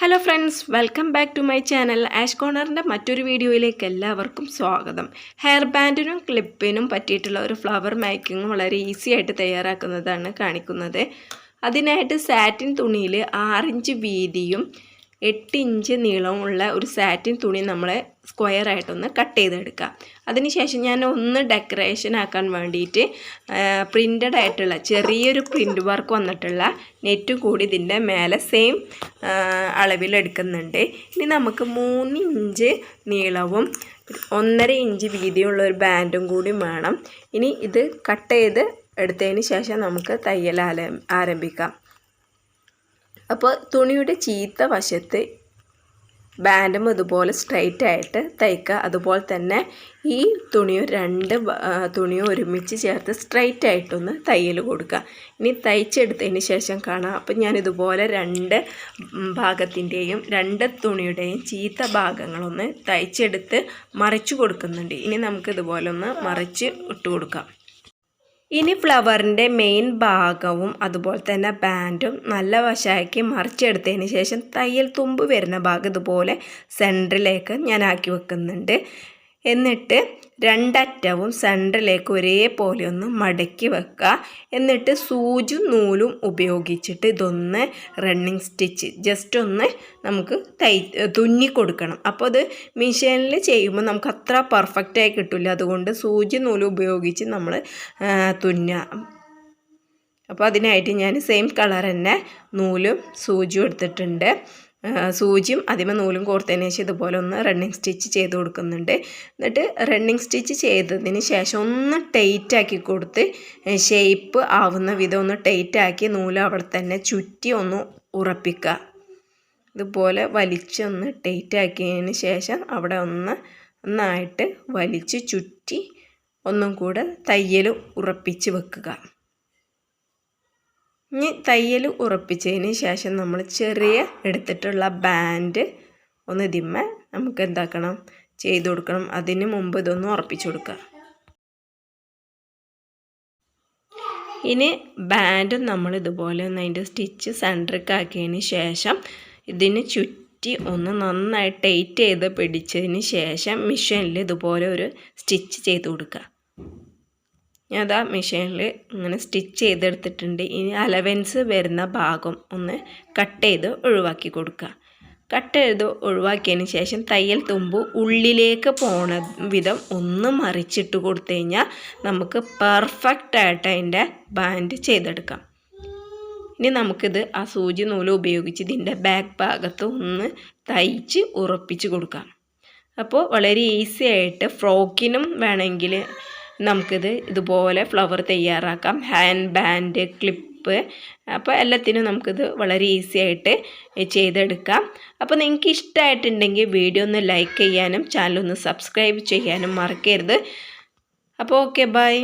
Hello friends welcome back to my channel Ash കോണറിന്റെ മറ്റൊരു വീഡിയോയിലേക്ക് എല്ലാവർക്കും സ്വാഗതം. ഹെയർ ബാൻഡിനും ക്ലിപ്പിനും പറ്റിയിട്ടുള്ള ഒരു ഫ്ലവർ മേക്കിംഗ് വളരെ ഈസി ആയിട്ട് തയ്യാറാക്കുന്നതാണ് കാണിക്കുന്നത്. അതിനായിട്ട് സാറ്റിൻ തുണിയിൽ ആറിഞ്ച് വീതിയും എട്ട് ഇഞ്ച് നീളമുള്ള ഒരു സാറ്റിൻ തുണി നമ്മൾ സ്ക്വയർ ആയിട്ടൊന്ന് കട്ട് ചെയ്തെടുക്കുക അതിനുശേഷം ഞാൻ ഒന്ന് ഡെക്കറേഷൻ ആക്കാൻ വേണ്ടിയിട്ട് പ്രിന്റഡ് ആയിട്ടുള്ള ചെറിയൊരു പ്രിന്റ് വർക്ക് വന്നിട്ടുള്ള നെറ്റ് കൂടി ഇതിന്റെ മേലെ സെയിം അളവിലെടുക്കുന്നുണ്ട് ഇനി നമുക്ക് മൂന്ന് ഇഞ്ച് നീളവും ഒന്നര ഇഞ്ച് വീതിയുള്ള ഒരു ബാൻഡും കൂടി വേണം. ഇനി ഇത് കട്ട് ചെയ്ത് എടുത്തതിന് ശേഷം നമുക്ക് തയ്യൽ ആരംഭിക്കാം. അപ്പോൾ തുണിയുടെ ചീത്ത വശത്ത് ബാൻഡും ഇതുപോലെ സ്ട്രൈറ്റ് ആയിട്ട് തയ്ക്കുക. അതുപോലെ തന്നെ ഈ തുണിയും രണ്ട് തുണിയും ഒരുമിച്ച് ചേർത്ത് സ്ട്രൈറ്റ് ആയിട്ടൊന്ന് തയ്യൽ കൊടുക്കുക. ഇനി തയ്ച്ചെടുത്തതിന് ശേഷം കാണാം. അപ്പം ഞാൻ ഇതുപോലെ രണ്ട് ഭാഗത്തിന്റെയും രണ്ട് തുണിയുടെയും ചീത്ത ഭാഗങ്ങളൊന്ന് തയ്ച്ചെടുത്ത് മറിച്ച് കൊടുക്കുന്നുണ്ട്. ഇനി നമുക്ക് ഇതുപോലെ ഒന്ന് മറിച്ച് ഇട്ട് കൊടുക്കാം. ഇനി ഫ്ലവറിന്റെ മെയിൻ ഭാഗവും അതുപോലെ തന്നെ ബാൻഡും നല്ല വശമാക്കി മറിച്ചെടുത്തതിന് ശേഷം തയ്യൽ തുമ്പ് വരുന്ന ഭാഗം ഇതുപോലെ സെന്ററിലേക്ക് ഞാൻ ആക്കി വെക്കുന്നുണ്ട്. എന്നിട്ട് രണ്ടറ്റവും സെന്ററിലേക്ക് ഒരേപോലെ ഒന്ന് മടക്കി വെക്കുക. എന്നിട്ട് സൂചും നൂലും ഉപയോഗിച്ചിട്ട് ഇതൊന്ന് റണ്ണിങ് സ്റ്റിച്ച് ജസ്റ്റ് ഒന്ന് നമുക്ക് തൈ തുന്നി കൊടുക്കണം. അപ്പോൾ അത് മെഷീനിൽ ചെയ്യുമ്പോൾ നമുക്ക് അത്ര പെർഫെക്റ്റായി കിട്ടില്ല അതുകൊണ്ട് സൂചി നൂലും ഉപയോഗിച്ച് നമ്മൾ തുന്നുക. അപ്പോൾ അതിനായിട്ട് ഞാൻ സെയിം കളർ തന്നെ നൂലും സൂചിയും എടുത്തിട്ടുണ്ട്. സൂചിയും അതിമ നൂലും കോർത്തതിന് ശേഷം ഇതുപോലെ ഒന്ന് റണ്ണിങ് സ്റ്റിച്ച് ചെയ്ത് കൊടുക്കുന്നുണ്ട്. എന്നിട്ട് റണ്ണിങ് സ്റ്റിച്ച് ചെയ്തതിന് ശേഷം ഒന്ന് ടൈറ്റ് ആക്കി കൊടുത്ത് ഷേപ്പ് ആവുന്ന വിധം ഒന്ന് ടൈറ്റ് ആക്കി നൂൽ അവിടെ തന്നെ ചുറ്റി ഒന്ന് ഉറപ്പിക്കുക. ഇതുപോലെ വലിച്ചൊന്ന് ടൈറ്റ് ടൈറ്റാക്കിയതിന് ശേഷം അവിടെ ഒന്ന് നന്നായിട്ട് വലിച്ച് ചുറ്റി ഒന്നും കൂടെ തയ്യൽ ഉറപ്പിച്ച് വെക്കുക. ഇനി തയ്യൽ ഉറപ്പിച്ചതിന് ശേഷം നമ്മൾ ചെറിയ എടുത്തിട്ടുള്ള ബാൻഡ് ഒന്ന് ഇതിമ്മ നമുക്ക് എന്താക്കണം? ചെയ്ത് കൊടുക്കണം. അതിന് മുമ്പ് ഇതൊന്ന് ഉറപ്പിച്ചു കൊടുക്കുക. ഇനി ബാൻഡ് നമ്മൾ ഇതുപോലെ ഒന്ന് അതിന്റെ സ്റ്റിച്ച് സെൻട്രിക്ക് ആക്കിയതിന് ശേഷം ഇതിന് ചുറ്റി ഒന്ന് നന്നായി ടൈറ്റ് ചെയ്ത് പിടിച്ചതിന് ശേഷം മിഷീനിൽ ഇതുപോലെ ഒരു സ്റ്റിച്ച് ചെയ്ത് കൊടുക്കുക. ഞാൻ അതാ മെഷീനിൽ ഇങ്ങനെ സ്റ്റിച്ച് ചെയ്തെടുത്തിട്ടുണ്ട്. ഇനി അലവൻസ് വരുന്ന ഭാഗം ഒന്ന് കട്ട് ചെയ്ത് ഒഴിവാക്കി കൊടുക്കുക. കട്ട് ചെയ്ത് ഒഴിവാക്കിയതിന് ശേഷം തയ്യൽ തുമ്പ് ഉള്ളിലേക്ക് പോണ വിധം ഒന്ന് മറിച്ചിട്ട് കൊടുത്തു കഴിഞ്ഞാൽ നമുക്ക് പെർഫെക്റ്റ് ആയിട്ട് അതിന്റെ ബാൻഡ് ചെയ്തെടുക്കാം. ഇനി നമുക്കിത് ആ സൂചി നൂൽ ഉപയോഗിച്ച് ഇതിന്റെ ബാക്ക് ഭാഗത്ത് ഒന്ന് തയ്ച്ച് ഉറപ്പിച്ച് കൊടുക്കാം. അപ്പോൾ വളരെ ഈസി ആയിട്ട് ഫ്രോക്കിനും വേണമെങ്കിൽ നമുക്കിത് ഇതുപോലെ ഫ്ലവർ തയ്യാറാക്കാം. ഹാൻഡ് ബാൻഡ് ക്ലിപ്പ് അപ്പോൾ എല്ലാത്തിനും നമുക്കിത് വളരെ ഈസി ആയിട്ട് ചെയ്തെടുക്കാം. അപ്പോൾ നിങ്ങൾക്ക് ഇഷ്ടമായിട്ടുണ്ടെങ്കിൽ വീഡിയോ ഒന്ന് ലൈക്ക് ചെയ്യാനും ചാനൽ ഒന്ന് സബ്സ്ക്രൈബ് ചെയ്യാനും മറക്കരുത്. അപ്പോൾ ഓക്കെ ബൈ